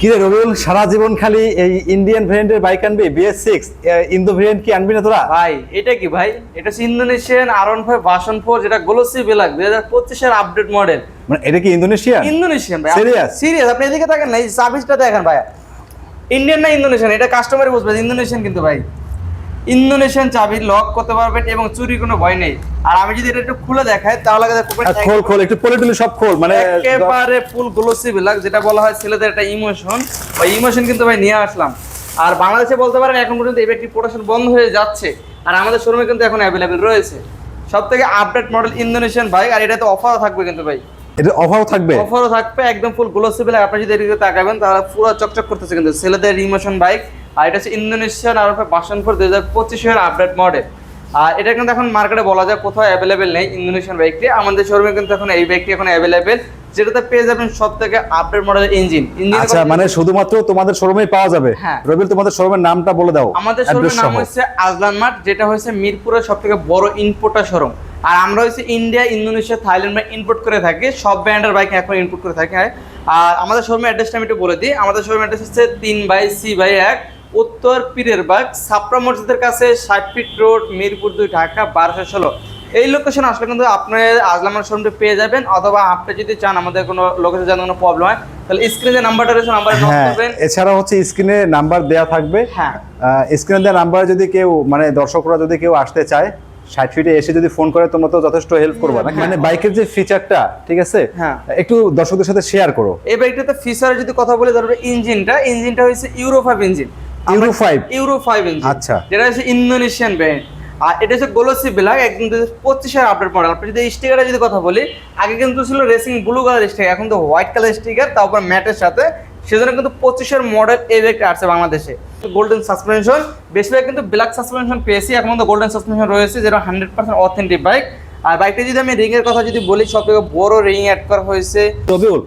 কি রে রবিউল সারা জীবন খালি এই ইন্ডিয়ান ভ্যারিয়েন্টের বাইক আনবি? বিএস সিক্স ইন্দো ভ্যারিয়েন্ট কি আনবি না তোরা? ভাই এটা কি ভাই? এটা হচ্ছে Indonesian R one five version four যেটা গোলসি বেলাক দুই হাজার পঁচিশের আপডেট মডেল মানে এটা কি ইন্দোনেশিয়ান ইন্দোনেশিয়ান ভাই সিরিয়াস সিরিয়াস আপনি এদিকে থাকেন না এই সার্ভিসটা দেখেন ভাই। ইন্ডিয়ান না ইন্দোনেশিয়ান এটা কাস্টমারই বুঝবে ইন্দোনেশিয়ান কিন্তু ভাই। ইন্দোনেশিয়ান চাবি লক করতে পারবেন এবং চুরি কোনো ভয় নেই। আর আমি যদি এটা একটু খুলে দেখাই তাহলে খোল খোল একটু পলে টুলে সব খোল মানে একেবারে ফুল গ্লোসি বিলাক যেটা বলা হয় ছেলেদের একটা ইমোশন ওই ইমোশন কিন্তু ভাই নিয়ে আসলাম। আর বাংলাদেশে বলতে পারেন এখন পর্যন্ত এই ব্যক্তি প্রোডাকশন বন্ধ হয়ে যাচ্ছে। আর আমাদের শোরুমে কিন্তু এখন অ্যাভেলেবেল রয়েছে। সব থেকে আপডেট মডেল ইন্দোনেশিয়ান বাইক আর এটা এটাতে অফারও থাকবে কিন্তু ভাই। এটা অফারও থাকবে? অফারও থাকবে একদম ফুল গ্লোসি বিলাক আপনি যদি এদিকে তাকাবেন তাহলে পুরো চকচক করতেছে কিন্তু ছেলেদের ইমোশন বাইক আর এটা হচ্ছে ইন্দোনেশিয়ান আর বাসন ফোর দুই হাজার পঁচিশের আপডেট মডেল আর এটা কিন্তু এখন মার্কেটে বলা যায় কোথাও অ্যাভেলেবেল নেই ইন্দোনেশিয়ান বাইকটি আমাদের শোরুমে কিন্তু এখন এই বাইকটি এখন অ্যাভেলেবেল যেটাতে পেয়ে যাবেন সব থেকে আপডেট মডেলের ইঞ্জিন আচ্ছা মানে শুধুমাত্র তোমাদের শোরুমে পাওয়া যাবে? হ্যাঁ। রবিউল তোমাদের শোরুমের নামটা বলে দাও আমাদের শোরুমের নাম হচ্ছে আজলান মার্ট যেটা হচ্ছে মিরপুরের সব থেকে বড় ইম্পোর্টার শোরুম আর আমরা হচ্ছে ইন্ডিয়া ইন্দোনেশিয়া থাইল্যান্ড ইম্পোর্ট করে থাকি। সব ব্র্যান্ডের বাইক এখন ইম্পোর্ট করে থাকি আর আমাদের শোরুমের অ্যাড্রেসটা আমি একটু বলে দিই। আমাদের শোরুমের অ্যাড্রেস হচ্ছে তিন বাই সি বাই এক উত্তর পীরের বাগ ছাপড়া মসজিদের কাছে ষাট ফিট রোড মিরপুর দুই ঢাকা বারোশো ষোলো। এই লোকেশন আসলে কিন্তু আপনি আজলামার শোরুমটা পেয়ে যাবেন অথবা আপনি যদি চান আমাদের কোনো লোকেশন জানার কোনো প্রবলেম হয় তাহলে স্ক্রিনে যে নাম্বারটা রয়েছে নাম্বারে নক হ্যাঁ করবেন। এছাড়া হচ্ছে স্ক্রিনে নাম্বার দেয়া থাকবে। হ্যাঁ। স্ক্রিনে দেওয়া নাম্বারে যদি কেউ মানে দর্শকরা যদি কেউ আসতে চায় ষাট ফিটে এসে যদি ফোন করে তোমরা তো যথেষ্ট হেল্প করবে না। মানে বাইকের যে ফিচারটা ঠিক আছে? হ্যাঁ। একটু দর্শকদের সাথে শেয়ার করো। এই বাইকটাতে ফিচারে যদি কথা বলি তারপরে ইঞ্জিনটা ইঞ্জিনটা হচ্ছে euro five engine euro five euro five engine আচ্ছা। যেটা হচ্ছে ইন্দোনেশিয়ান ব্র্যান্ড আর এটা হচ্ছে গোলসি ব্ল্যাক একদম পঁচিশের আপডেট মডেল আপনি যদি স্টিকারে যদি কথা বলি আগে কিন্তু ছিল রেসিং ব্লু কালার স্টিকার এখন তো হোয়াইট কালার স্টিকার তারপর ম্যাটের সাথে। সেজন্য কিন্তু পঁচিশের মডেল এই বাইকটা আসছে বাংলাদেশে। গোল্ডেন সাসপেনশন বেশিরভাগ কিন্তু ব্ল্যাক সাসপেনশন পেয়েছি এখন তো গোল্ডেন সাসপেনশন রয়েছে যেটা হান্ড্রেড পার্সেন্ট অথেন্টিক বাইক আর বাইকটা যদি আমি রিং এর কথা যদি বলি সব থেকে বড় রিং অ্যাড করা হয়েছে। রবিউল।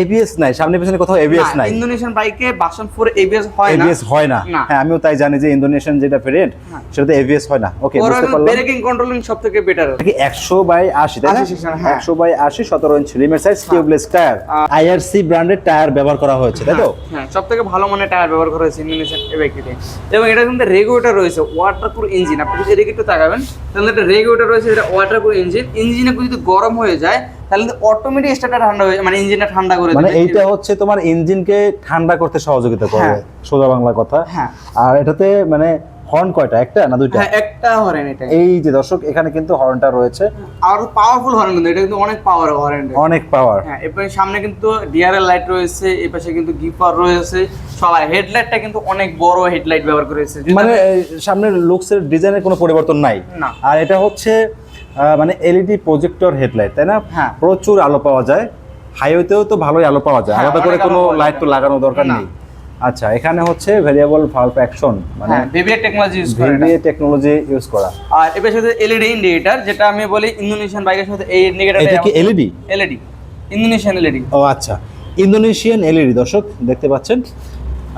এবিএস নাই সামনে পেছনে কোথাও এবিএস নাই। ইন্দোনেশিয়ান বাইকে বাসন ফোর এবিএস হয় না। এবিএস হয় না। হ্যাঁ আমিও তাই জানি যে ইন্দোনেশিয়ান যেটা ভেরিয়েন্ট হ্যাঁ। সেটাতে এবিএস হয় না। ওকে বুঝতে পারলাম। ব্রেকিং কন্ট্রোলিং সব থেকে বেটার এটা কি একশো বাই আশি তাই না? 80 হ্যাঁ। বাই আশি সতেরো ইঞ্চ রিমের সাইজ টিউবলেস টায়ার আইআরসি ব্র্যান্ডের টায়ার ব্যবহার করা হয়েছে তাই তো? হ্যাঁ সব থেকে ভালো মানের টায়ার ব্যবহার করা হয়েছে ইন্দোনেশিয়ান এই বাইকটিতে এবং এটা কিন্তু রেগুলেটর রয়েছে ওয়াটারপ্রুফ ইঞ্জিন আপনি যদি এদিকে একটু তাকাবেন তাহলে একটা রেগুলেটর রয়েছে যেটা ওয়াটারপ্রুফ ইঞ্জিন ইঞ্জিনে যদি গরম হয়ে যায় তাহলে অটোমেটিক স্টার্টার ঠান্ডা হয়ে মানে ইঞ্জিনটা ঠান্ডা করে মানে এইটা হচ্ছে তোমার ইঞ্জিনকে ঠান্ডা করতে সহযোগিতা করবে হ্যাঁ। সোজা বাংলা কথা। হ্যাঁ। আর এটাতে মানে হর্ন কয়টা? একটা না দুইটা? হ্যাঁ একটা হরেন এটা এই যে দর্শক এখানে কিন্তু হর্নটা রয়েছে। আর পাওয়ারফুল হরেন কিন্তু এটা কিন্তু অনেক পাওয়ার হরেন অনেক পাওয়ার হ্যাঁ সামনে কিন্তু ডিআরএল লাইট রয়েছে এই পাশে কিন্তু গিফার রয়েছে। সবাই হেডলাইটটা কিন্তু অনেক বড় হেডলাইট ব্যবহার করেছে। মানে সামনের লুকসের ডিজাইনের কোনো পরিবর্তন নাই। না। আর এটা হচ্ছে মানে এলইডি প্রজেক্টর হেডলাইট তাই না? হ্যাঁ। প্রচুর আলো পাওয়া যায়। হাইওয়েতেও তো ভালোই আলো পাওয়া যায়। হ্যাঁ, আলাদা করে কোনো লাইট তো লাগানো দরকার নেই। আচ্ছা এখানে হচ্ছে ভেরিয়েবল ভালভ অ্যাকশন মানে বেবিয়ার টেকনোলজি ইউজ করে। ভিডিও টেকনোলজি ইউজ করা। আর এর সাথে এলইডি ইন্ডিকেটর যেটা আমি বলি ইন্দোনেশিয়ান বাইকের সাথে এই ইন্ডিকেটর এটা কি এলইডি এলইডি ইন্দোনেশিয়ান এলইডি ও আচ্ছা। ইন্দোনেশিয়ান এলইডি দর্শক দেখতে পাচ্ছেন।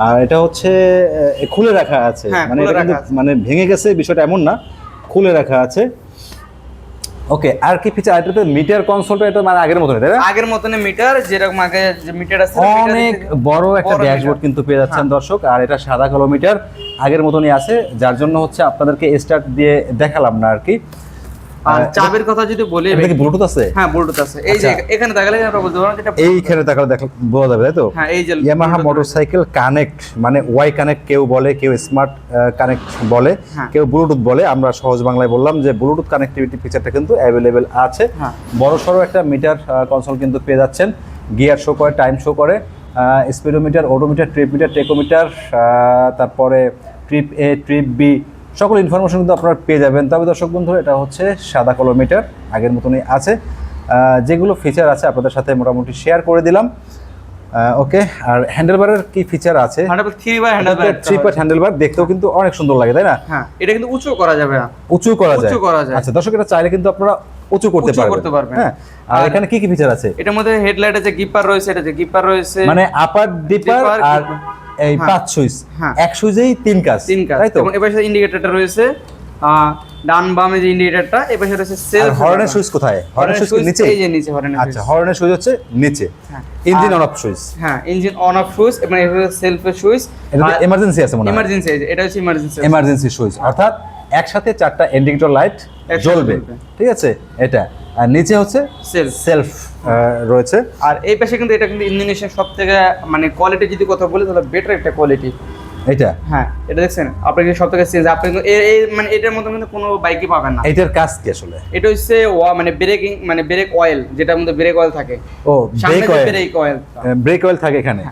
আর এটা হচ্ছে খুলে রাখা আছে। হ্যাঁ, মানে। মানে ভেঙে গেছে বিষয়টা এমন না। খুলে রাখা আছে। ওকে আর কি ফিচার এটাতে মিটার কনসোলটা এটা মানে আগের মতনই তাই না? আগের মতনই মিটার যেরকম আগে যে মিটার আছে অনেক বড় একটা ড্যাশবোর্ড কিন্তু পেয়ে যাচ্ছেন হ্যাঁ। দর্শক আর এটা সাদা কালো মিটার আগের মতনই আছে যার জন্য হচ্ছে আপনাদেরকে স্টার্ট দিয়ে দেখালাম না আর কি। আর চাবির কথা যদি বলি এটা কি ব্লুটুথ আছে? হ্যাঁ ব্লুটুথ আছে। এই যে আচ্ছা। এখানে দেখালে আমরা বলতে পারব যেটা এইখানে দেখালে দেখা বোঝা যাবে তাই তো? হ্যাঁ এই যে ইয়ামাহা মোটরসাইকেল কানেক্ট মানে ওয়াই কানেক্ট কেউ বলে কেউ স্মার্ট কানেক্ট বলে হ্যাঁ। কেউ ব্লুটুথ বলে। আমরা সহজ বাংলায় বললাম যে ব্লুটুথ কানেক্টিভিটি ফিচারটা কিন্তু অ্যাভেলেবেল আছে। হ্যাঁ। বড় সড়ো একটা মিটার কনসোল কিন্তু পেয়ে যাচ্ছেন। গিয়ার শো করে টাইম শো করে speedometer odometer trip meter tachometer তারপরে ট্রিপ এ ট্রিপ বি সকল ইনফরমেশন কিন্তু আপনারা পেয়ে যাবেন। তবে দর্শক বন্ধু এটা হচ্ছে সাদা কালো মিটার আগের মতনই আছে। যেগুলো ফিচার আছে আপনাদের সাথে মোটামুটি শেয়ার করে দিলাম। ওকে আর হ্যান্ডেলবারের কি ফিচার আছে? Three by hundred three part handlebar দেখতেও কিন্তু অনেক সুন্দর লাগে তাই না? হ্যাঁ এটা কিন্তু উঁচু করা যাবে না। উঁচু করা যায়। উঁচু করা যায়। আচ্ছা দর্শক এটা চাইলে কিন্তু আপনারা উঁচু করতে পারবেন। হ্যাঁ আর এখানে কি কি ফিচার আছে? এটার মধ্যে হেডলাইট আছে গিপার রয়েছে এটা যে গিপার রয়েছে মানে আপার ডিপার আর। এই হ্যাঁ। পাঁচ সুইচ হ্যাঁ। এক সুইচেই তিন কাজ তিন কাজ। তাই তো? এবং এবার সাথে ইন্ডিকেটরটা রয়েছে ডান বামে যে ইন্ডিকেটরটা এই পাশে রয়েছে সেলফ হর্নের সুইচ কোথায়? হর্নের সুইচ নিচে? এই যে নিচে হর্নের আচ্ছা হর্নের সুইচ হচ্ছে নিচে। ইঞ্জিন অন অফ সুইচ হ্যাঁ ইঞ্জিন অন অফ সুইচ এবং এটা সেলফের সুইচ এটা এমার্জেন্সি আছে মনে হয়। ইমার্জেন্সি এটা হচ্ছে ইমার্জেন্সি এমার্জেন্সি সুইচ অর্থাৎ একসাথে চারটা ইন্ডিকেটর লাইট জ্বলবে। ঠিক আছে? এটা। আর নিচে হচ্ছে সেলফ সেলফ রয়েছে। আর এই পাশে কিন্তু এটা কিন্তু ইন্দোনেশিয়ার সব থেকে মানে কোয়ালিটি যদি কথা বলি তাহলে বেটার একটা কোয়ালিটি এটা হ্যাঁ এটা দেখছেন? আপনি কিন্তু সব থেকে চেঞ্জ আপনি এই মানে এটার মধ্যে কিন্তু কোনো বাইকই পাবেন না। এইটার কাজ কি আসলে? এটা হচ্ছে মানে ব্রেকিং মানে ব্রেক অয়েল যেটার মধ্যে ব্রেক অয়েল থাকে। ও brake oil brake oil brake oil থাকে এখানে।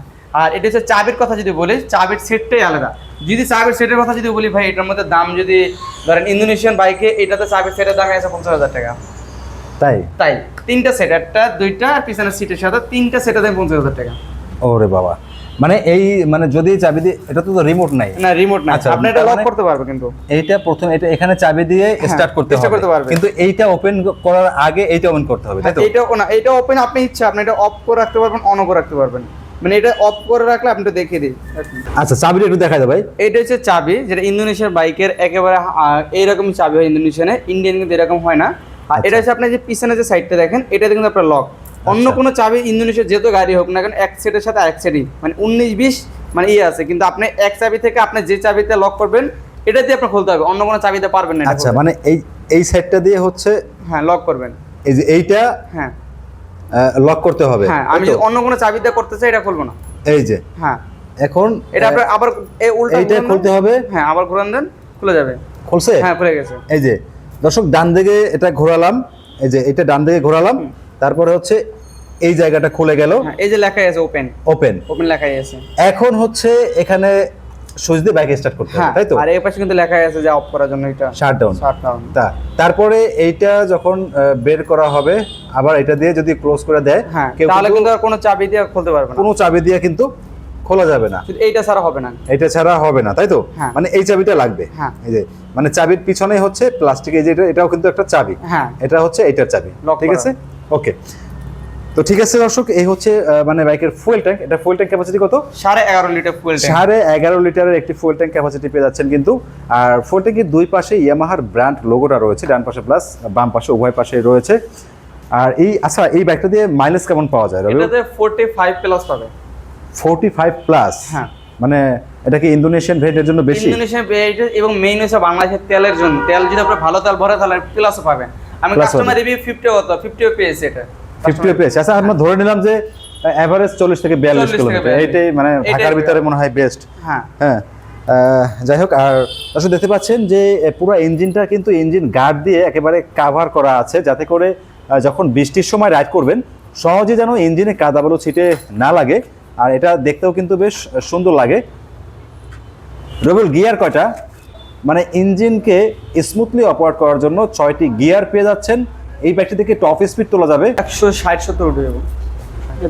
আর এটা হচ্ছে চাবির কথা যদি বলি চাবির সেটটাই আলাদা। যদি চাবির সেটের কথা যদি বলি ভাই এটার মধ্যে দাম যদি ধরেন ইন্দোনেশিয়ান বাইকে এটাতে চাবির সেটের দাম আছে পঞ্চাশ হাজার টাকা। তাই? তাই তিনটা সেট একটা দুইটা আর পিছনের সিটের সাথে তিনটা সেটের দাম পঞ্চাশ হাজার টাকা। ওরে বাবা। মানে এই মানে যদি চাবি দিয়ে এটা তো রিমোট নাই। না রিমোট না আচ্ছা, আপনি এটা লক মানে- করতে পারবে কিন্তু। এইটা প্রথম এটা এখানে চাবি দিয়ে স্টার্ট করতে হবে। করতে পারবে। কিন্তু এইটা ওপেন করার আগে এইটা ওপেন করতে হবে তাই তো? এইটা না এটা ওপেন আপনি ইচ্ছা আপনি এটা অফ করে রাখতে পারবেন অন করে রাখতে পারবেন। মানে এটা অফ করে রাখলে আপনি এটা দেখিয়ে দিই আচ্ছা চাবিটা একটু দেখা যায় ভাই। এটা হচ্ছে চাবি যেটা ইন্দোনেশিয়ার বাইকের একেবারে এইরকম চাবি হয় ইন্দোনেশিয়ানে। ইন্ডিয়ান কিন্তু এরকম হয় না। আর এটা হচ্ছে আপনি যে পিছনে যে সাইডটা দেখেন এটাতে কিন্তু আপনার লক অন্য আচ্ছা। কোনো চাবি ইন্দোনেশিয়ার যেহেতু গাড়ি হোক না কেন এক সেটের সাথে এক সেটই মানে উনিশ বিশ মানে ইয়ে আছে। কিন্তু আপনি এক চাবি থেকে আপনি যে চাবিতে লক করবেন এটা দিয়ে আপনি খুলতে হবে। অন্য কোনো চাবিতে পারবেন না আচ্ছা মানে এই এই সাইডটা দিয়ে হচ্ছে হ্যাঁ লক করবেন। এই যে এইটা হ্যাঁ। লক করতে হবে। হ্যাঁ আমি যদি অন্য কোনো চাবিতে করতে চাই এটা খুলবো না। এই যে। হ্যাঁ। এখন এটা আপনার আবার এই উল্টা এইটা খুলতে হবে। হ্যাঁ আবার ঘুরান দেন খুলে যাবে। খুলছে? হ্যাঁ খুলে গেছে। এই যে দর্শক ডান দিকে এটা ঘোরালাম। এই যে এটা ডান দিকে ঘোরালাম। তারপরে হচ্ছে এই জায়গাটা খুলে গেল। হ্যাঁ এই যে লেখাই আছে ওপেন ওপেন ওপেন লেখাই আছে। এখন হচ্ছে এখানে সুইচ দিয়ে বাইক স্টার্ট করতে হবে তাই তো? আর এই পাশে কিন্তু লেখাই আছে যে অফ করার জন্য এটা। শাট ডাউন শাট ডাউন তা তারপরে এইটা যখন বের করা হবে আবার এটা দিয়ে যদি ক্লোজ করে দেয় হ্যাঁ তাহলে কিন্তু আর কোনো চাবি দিয়ে খুলতে পারবে না। কোনো চাবি দিয়ে কিন্তু খোলা যাবে না। এইটা ছাড়া হবে না। এটা ছাড়া হবে না তাই তো? হ্যাঁ। মানে এই চাবিটা লাগবে। হ্যাঁ। এই যে মানে চাবির পিছনে হচ্ছে প্লাস্টিক এই যে এটা এটাও কিন্তু একটা চাবি। হ্যাঁ। এটা হচ্ছে এটার চাবি। ঠিক আছে? ওকে তো ঠিক আছে দর্শক এই হচ্ছে মানে বাইকের ফুয়েল ট্যাঙ্ক এটা ফুয়েল ট্যাঙ্ক ক্যাপাসিটি কত? সাড়ে এগারো লিটার ফুয়েল ট্যাঙ্ক সাড়ে এগারো লিটারের একটি ফুয়েল ট্যাঙ্ক ক্যাপাসিটি পেয়ে যাচ্ছেন কিন্তু। আর ফুয়েল ট্যাঙ্কের দুই পাশে ইয়ামাহার ব্র্যান্ড লোগোটা রয়েছে ডান পাশে প্লাস বাম পাশে উভয় পাশে রয়েছে। আর এই আচ্ছা এই বাইকটা দিয়ে মাইলেজ কেমন পাওয়া যায় এটাতে ফোর্টি ফাইভ প্লাস পাবে। ফোরটি ফাইভ প্লাস হ্যাঁ। মানে এটা কি ইন্দোনেশিয়ান ভেটের জন্য বেশি? ইন্দোনেশিয়ান এটা এবং মেইন হচ্ছে বাংলাদেশের তেলের জন্য। তেল যদি আপনি ভালো তেল ভরে তাহলে প্লাসও পাবেন। আমি কাস্টমার রিভিউ হতো ফিফটিও পেয়েছি এটা। ফিফটি পেয়েছে। আচ্ছা আমরা ধরে নিলাম যে এভারেজ চল্লিশ থেকে বিয়াল্লিশ কিলোমিটার এইটাই মানে ঢাকার ভিতরে মনে হয় বেস্ট হ্যাঁ। হ্যাঁ। যাই হোক আর দর্শক দেখতে পাচ্ছেন যে পুরো ইঞ্জিনটা কিন্তু ইঞ্জিন গার্ড দিয়ে একেবারে কাভার করা আছে যাতে করে যখন বৃষ্টির সময় রাইড করবেন সহজে যেন ইঞ্জিনে কাদাবালু ছিটে না লাগে। আর এটা দেখতেও কিন্তু বেশ সুন্দর লাগে। রবিউল গিয়ার কয়টা? মানে ইঞ্জিনকে স্মুথলি অপারেট করার জন্য ছয়টি গিয়ার পেয়ে যাচ্ছেন। এই বাইকটি থেকে টপ স্পিড তোলা যাবে। একশো ষাট সত্তর উঠে যাব।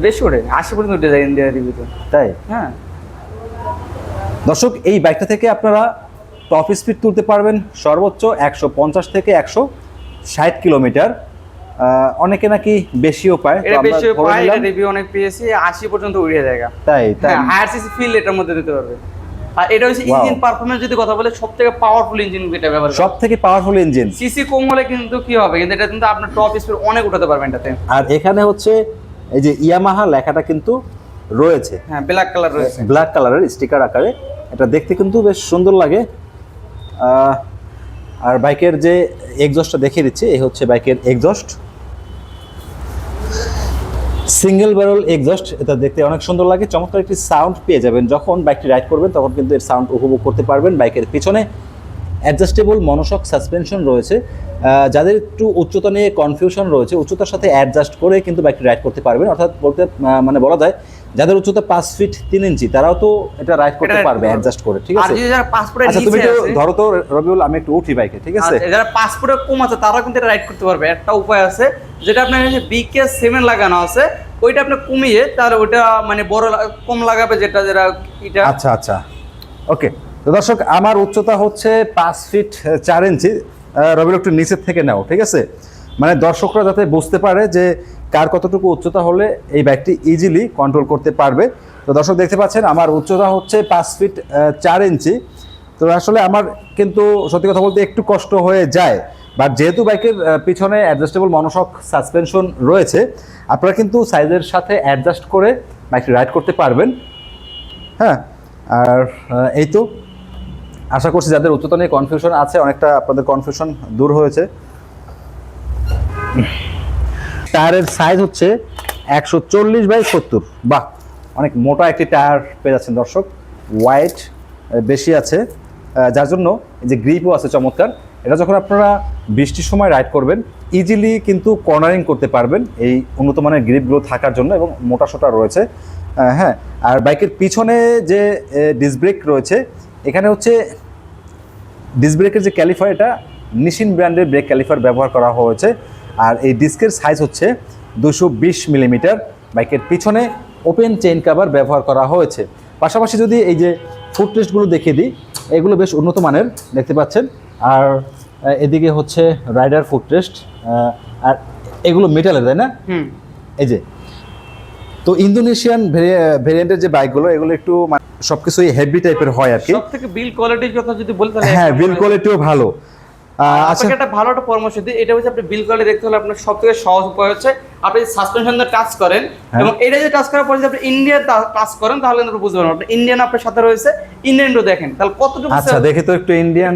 বেশি উঠে আশি পর্যন্ত উঠে যায় ইন্ডিয়া রিভিউতে তাই? হ্যাঁ। দর্শক এই বাইকটা থেকে আপনারা টপ স্পিড তুলতে পারবেন সর্বোচ্চ একশো পঞ্চাশ থেকে একশো ষাট কিলোমিটার। অনেকে নাকি বেশিও পায়। এটা আমরা বেশি ধরে এটা রিভিউ অনেক পেয়েছি আশি পর্যন্ত উড়িয়ে জায়গা তাই তাই। হ্যাঁ হায়ার সিসি ফিল এটার মধ্যে দিতে পারবে। আর এটা হচ্ছে ইঞ্জিন পারফরমেন্স যদি কথা বলে সব থেকে পাওয়ারফুল ইঞ্জিন এটা ব্যবহার সব থেকে পাওয়ারফুল ইঞ্জিন সিসি কম হলে কিন্তু কি হবে? কিন্তু এটা কিন্তু আপনার টপ স্পিড অনেক উঠাতে পারবেন এটাতে। আর এখানে হচ্ছে এই যে ইয়ামাহা লেখাটা কিন্তু রয়েছে। হ্যাঁ ব্ল্যাক কালার রয়েছে। ব্ল্যাক কালারের স্টিকার আকারে। এটা দেখতে কিন্তু বেশ সুন্দর লাগে। আহ, আর বাইকের যে এক্সস্টটা দেখিয়ে দিচ্ছি এই হচ্ছে বাইকের এক্সস্ট সিঙ্গেল ব্যারল এক্সস্ট, এটা দেখতে অনেক সুন্দর লাগে। চমৎকার একটি সাউন্ড পেয়ে যাবেন। যখন বাইকটি রাইড করবেন, তখন কিন্তু এর সাউন্ড উপভোগ করতে পারবেন বাইকের পিছনে। অ্যাডজাস্টেবল মনোশক সাসপেনশন রয়েছে। যাদের একটু উচ্চতা নিয়ে কনফিউশন রয়েছে, উচ্চতার সাথে অ্যাডজাস্ট করে কিন্তু বাইকটি রাইড করতে পারবেন। অর্থাৎ বলতে মানে বলা যায় যাদের উচ্চতা পাঁচ ফিট তিন ইঞ্চি তারাও তো এটা রাইড করতে পারবে অ্যাডজাস্ট করে ঠিক আছে? যারা পাসপোর্টের আচ্ছা তুমি ধরো তো রবিউল আমি একটু উঠি বাইকে ঠিক আছে? আর যারা পাসপোর্টে কম আছে তারা কিন্তু এটা রাইড করতে পারবে। একটা উপায় আছে যেটা আপনার হচ্ছে বিকে সেভেন লাগানো আছে ওইটা আপনি কমিয়ে তাহলে ওইটা মানে বড় কম লাগাবে যেটা যেটা এটা আচ্ছা আচ্ছা। ওকে তো দর্শক আমার উচ্চতা হচ্ছে পাঁচ ফিট চার ইঞ্চি। রবিউল একটু নিচের থেকে নাও ঠিক আছে? মানে দর্শকরা যাতে বুঝতে পারে যে কার কতটুকু উচ্চতা হলে এই বাইকটি ইজিলি কন্ট্রোল করতে পারবে? তো দর্শক দেখতে পাচ্ছেন, আমার উচ্চতা হচ্ছে পাঁচ ফিট চার ইঞ্চি। তো আসলে আমার কিন্তু সত্যি কথা বলতে একটু কষ্ট হয়ে যায়। বাট যেহেতু বাইকের পিছনে অ্যাডজাস্টেবল মনোশক সাসপেনশন রয়েছে, আপনারা কিন্তু সাইজের সাথে অ্যাডজাস্ট করে বাইকটি রাইড করতে পারবেন। হ্যাঁ আর এই তো। আশা করছি যাদের উচ্চতা নিয়ে কনফিউশন আছে, অনেকটা আপনাদের কনফিউশন দূর হয়েছে। টায়ারের সাইজ হচ্ছে একশো চল্লিশ বাই সত্তর। বাহ, অনেক মোটা একটি টায়ার পেয়ে যাচ্ছেন দর্শক। হোয়াইট বেশি আছে। যার জন্য যে গ্রিপও আছে চমৎকার। এটা যখন আপনারা বৃষ্টির সময় রাইড করবেন ইজিলি কিন্তু কর্নারিং করতে পারবেন এই উন্নত মানের গ্রিপগুলো থাকার জন্য এবং মোটা সোটা রয়েছে। হ্যাঁ আর বাইকের পিছনে যে ডিস ব্রেক রয়েছে, এখানে হচ্ছে ডিস্ক ব্রেকের যে ক্যালিফার এটা নিশিন ব্র্যান্ডের ব্রেক ক্যালিফার ব্যবহার করা হয়েছে। আর এই ডিস্কের সাইজ হচ্ছে দুশো বিশ মিলিমিটার বাইকের পিছনে ওপেন চেইন কাভার ব্যবহার করা হয়েছে। পাশাপাশি যদি এই যে ফুটরেস্টগুলো দেখিয়ে দিই এগুলো বেশ উন্নত মানের দেখতে পাচ্ছেন। আর এদিকে হচ্ছে রাইডার ফুটরেস্ট আর এগুলো মেটালের তাই না? হুম। এই যে তো ইন্দোনেশিয়ান ভেরিয়েন্টের যে বাইকগুলো এগুলো একটু সব কিছুই হেভি টাইপের হয় আর কি। সব থেকে বিল কোয়ালিটির কথা যদি বলি তাহলে হ্যাঁ বিল। কোয়ালিটিও ভালো। আপনাকে একটা ভালো একটা পরামর্শ দিই এটা হচ্ছে আপনি বিল কোয়ালিটি দেখতে হলে আপনার সব থেকে সহজ উপায় হচ্ছে আপনি সাসপেনশন দিয়ে টাচ করেন হ্যাঁ। এবং এটা যদি টাচ করার পরে যদি আপনি ইন্ডিয়ান টাচ করেন তাহলে কিন্তু বুঝতে পারবেন। আপনি ইন্ডিয়ান আপনার সাথে রয়েছে ইন্ডিয়ানও দেখেন তাহলে কতটুকু আচ্ছা দেখি তো একটু ইন্ডিয়ান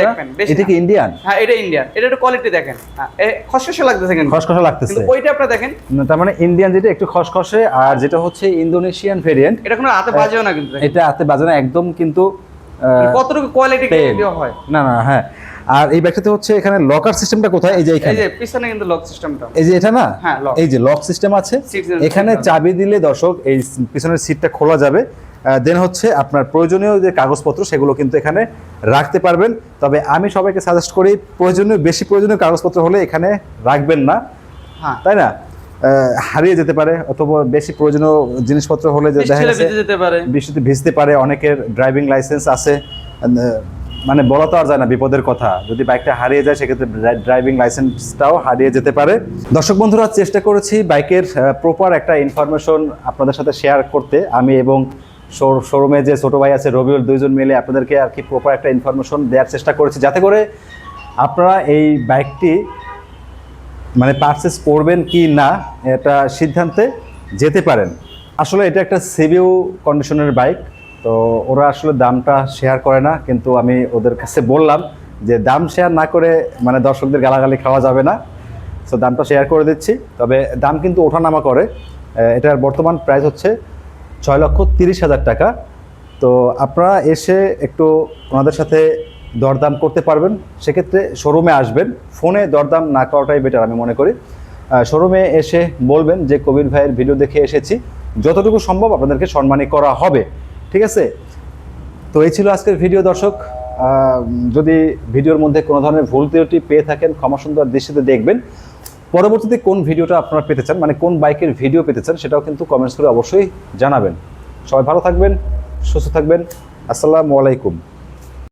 দেখবেন, এটা কি ইন্ডিয়ান হ্যাঁ এটা ইন্ডিয়ান এটা একটু কোয়ালিটি দেখেন। হ্যাঁ খসখসে লাগতেছে কিন্তু। খসখসে লাগতেছে। কিন্তু ওইটা আপনারা দেখেন। তার মানে ইন্ডিয়ান যেটা একটু খসখসে আর যেটা হচ্ছে ইন্দোনেশিয়ান ভেরিয়েন্ট এটা কোনো হাতে বাজেও না কিন্তু। এটা হাতে বাজানো একদম কিন্তু কতটুকু কোয়ালিটি হয়। না না হ্যাঁ। আর এই ব্যাগটাতে হচ্ছে এখানে লকার সিস্টেমটা কোথায়? এই যে এখানে। এই যে পিছনে কিন্তু লক সিস্টেমটা এই যে এটা না? হ্যাঁ, এই যে লক সিস্টেম আছে। এখানে চাবি দিলে দর্শক এই পিছনের সিটটা খোলা যাবে। দেন হচ্ছে আপনার প্রয়োজনীয় যে কাগজপত্র সেগুলো কিন্তু এখানে রাখতে পারবেন। তবে আমি সবাইকে সাজেস্ট করি প্রয়োজনীয় বেশি প্রয়োজনীয় কাগজপত্র হলে এখানে রাখবেন না। হ্যাঁ। তাই না? হারিয়ে যেতে পারে অথবা বেশি প্রয়োজনীয় জিনিসপত্র হলে দেখা যাচ্ছে যেতে পারে। বৃষ্টিতে ভিজতে পারে অনেকের ড্রাইভিং লাইসেন্স আছে। মানে বলা তো আর যায় না, বিপদের কথা। যদি বাইকটা হারিয়ে যায়, সেক্ষেত্রে ড্রাইভিং লাইসেন্সটাও হারিয়ে যেতে পারে। দর্শক বন্ধুরা, চেষ্টা করেছি বাইকের প্রপার একটা ইনফরমেশন আপনাদের সাথে শেয়ার করতে। আমি এবং শোরুমে যে ছোটো ভাই আছে, রবিউল, দুইজন মিলে আপনাদেরকে আর কি প্রপার একটা ইনফরমেশন দেওয়ার চেষ্টা করেছি। যাতে করে আপনারা এই বাইকটি মানে পারচেস করবেন কি না, এটা সিদ্ধান্তে যেতে পারেন। আসলে এটা একটা সিভিউ কন্ডিশনের বাইক। তো ওরা আসলে দামটা শেয়ার করে না, কিন্তু আমি ওদের কাছে বললাম যে দাম শেয়ার না করে মানে দর্শকদের গালাগালি খাওয়া যাবে না। সো দামটা শেয়ার করে দিচ্ছি, তবে দাম কিন্তু ওঠানামা করে। এটার বর্তমান প্রাইস হচ্ছে ছয় লক্ষ তিরিশ হাজার টাকা। তো আপনারা এসে একটু ওনাদের সাথে দরদাম করতে পারবেন, সেক্ষেত্রে শোরুমে আসবেন। ফোনে দরদাম না করাটাই বেটার আমি মনে করি। শোরুমে এসে বলবেন যে, কবির ভাইয়ের ভিডিও দেখে এসেছি। যতটুকু সম্ভব আপনাদেরকে সম্মানী করা হবে। ঠিক আছে? তো এই ছিল আজকের ভিডিও দর্শক। যদি ভিডিওর মধ্যে কোনো ধরনের ভুল ত্রুটি পেয়ে থাকেন ক্ষমা সুন্দর দৃষ্টিতে দেখবেন। পরবর্তীতে কোন ভিডিওটা আপনারা পেতে চান মানে কোন বাইকের ভিডিও পেতে চান, সেটাও কিন্তু কমেন্টস করে অবশ্যই জানাবেন। সবাই ভালো থাকবেন, সুস্থ থাকবেন। আসসালামু আলাইকুম।